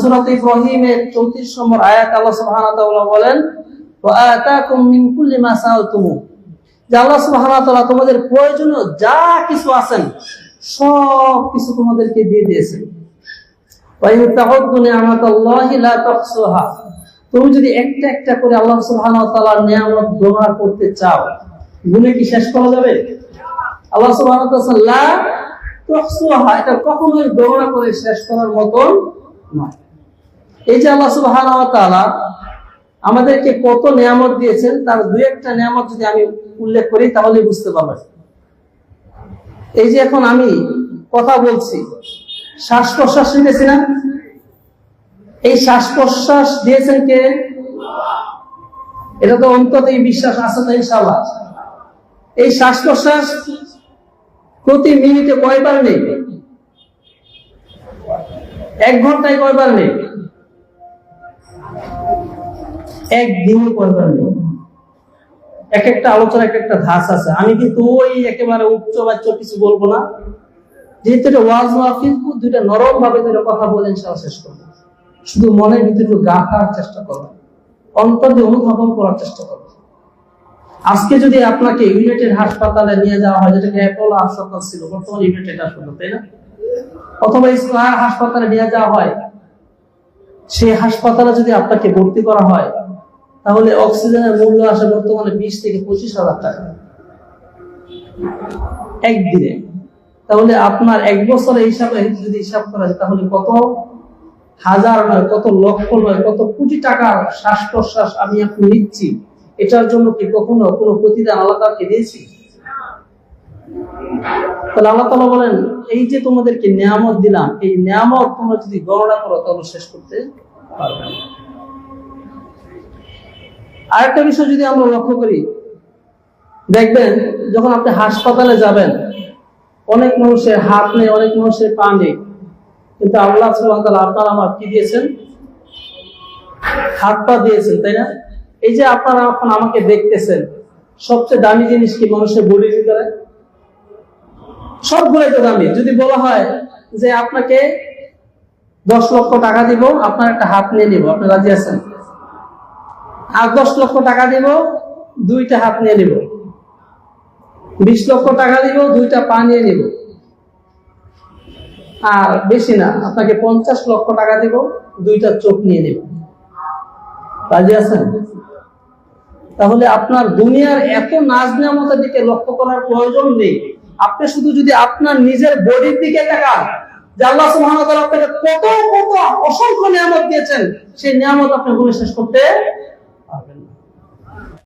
সূরাত ইব্রাহিমের 34 নম্বর আয়াত আল্লাহ সুবহানাহু ওয়া তাআলা বলেন, ওয়া আতাকুম কুল্লি মা সাআলতুমু। যে আল্লাহ সুবহানাহু ওয়া তাআলা তোমাদের প্রয়োজনীয় যা কিছু আছেন, সব কিছু তোমাদেরকে দিয়ে দিয়েছেন। তুমি যদি একটা একটা করে আল্লাহ সুবহানাহু নিয়ামত করতে চাও গুণে কি শেষ করা যাবে? আল্লাহ তুহসুহা, এটা কখনোই গণনা করে শেষ করার মতন এই যে আল্লাহ ওয়া আমাদেরকে কত নিয়ামত দিয়েছেন, তার দুই একটা নিয়ামত যদি আমি উল্লেখ করি তাহলে বুঝতে পারবেন। এই যে এখন আমি কথা বলছি শ্বাস প্রশ্বাস নিতেছি না? এই শ্বাস প্রশ্বাস দিয়েছেন কে? এটা তো অন্তত এই বিশ্বাস আছে না ইনশাল্লাহ এই শ্বাস প্রশ্বাস প্রতি মিনিটে কয়বার নেই? এক ঘন্টায় কয়বার নেই? একদিনে কয়বার নেই? এক একটা আলোচনা, এক একটা ধাস আছে। আমি কিন্তু ওই একেবারে উচ্চ বাচ্চ কিছু বলব না। যেহেতু এটা ওয়াজ মাহফিল, দুইটা নরম ভাবে দুইটা কথা শেষ করব। শুধু মনের ভিতরে একটু গা খাওয়ার চেষ্টা করবেন অন্তর দিয়ে অনুধাবন করার চেষ্টা করবেন আজকে যদি আপনাকে ইউনাইটেড হাসপাতালে নিয়ে যাওয়া হয়, যেটাকে অ্যাপোলো হাসপাতাল ছিল, বর্তমানে ইউনাইটেড হাসপাতাল, তাই না? অথবা স্কয়ার হাসপাতালে নিয়ে যাওয়া হয়, সেই হাসপাতালে যদি আপনাকে ভর্তি করা হয়, তাহলে অক্সিজেনের মূল্য আসে বর্তমানে বিশ থেকে পঁচিশ হাজার টাকা। একদিনে। তাহলে আপনার এক বছরের হিসাবে যদি হিসাব করা যায়, তাহলে কত? হাজার নয়, কত লক্ষ নয়, কত কোটি টাকার শ্বাস প্রশ্বাস আমি আপনি নিচ্ছি। এটার জন্য কি কখনো কোনো প্রতিদান আলাদাকে দিয়েছি? তাহলে আল্লাহ তালা বলেন, এই যে তোমাদেরকে নিয়ামত দিলাম, এই নিয়ামত তোমরা যদি গণনা করো, তাহলে শেষ করতে পারবে আরেকটা বিষয় যদি আমরা লক্ষ্য করি, দেখবেন যখন আপনি হাসপাতালে যাবেন, অনেক মানুষের হাত নেই, অনেক মানুষের পা নেই, কিন্তু আল্লাহ তাআলা আপনার আমার কি দিয়েছেন? হাত পা দিয়েছেন, তাই না? এই যে আপনারা এখন আমাকে দেখতেছেন, সবচেয়ে দামি জিনিস কি মানুষের বডির ভিতরে? সবগুলোই তো দামি। যদি বলা হয় যে আপনাকে দশ লক্ষ টাকা দিব, আপনার একটা হাত নিয়ে নিব। আপনি রাজি আছেন? আর দশ লক্ষ টাকা দিব, দুইটা হাত নিয়ে নিব। বিশ লক্ষ টাকা দিব, দুইটা পা নিয়ে নিব। আর বেশি না, আপনাকে পঞ্চাশ লক্ষ টাকা দিব, দুইটা চোখ নিয়ে নিব। রাজি আছেন? তাহলে আপনার দুনিয়ার এত নাজ নিয়ামতের দিকে লক্ষ্য করার প্রয়োজন নেই। আপনি শুধু যদি আপনার নিজের বডির দিকে তাকান, যে আল্লাহ সুহান আপনাকে কত কত অসংখ্য নিয়ামত দিয়েছেন, সেই নিয়ামত আপনি শেষ করতে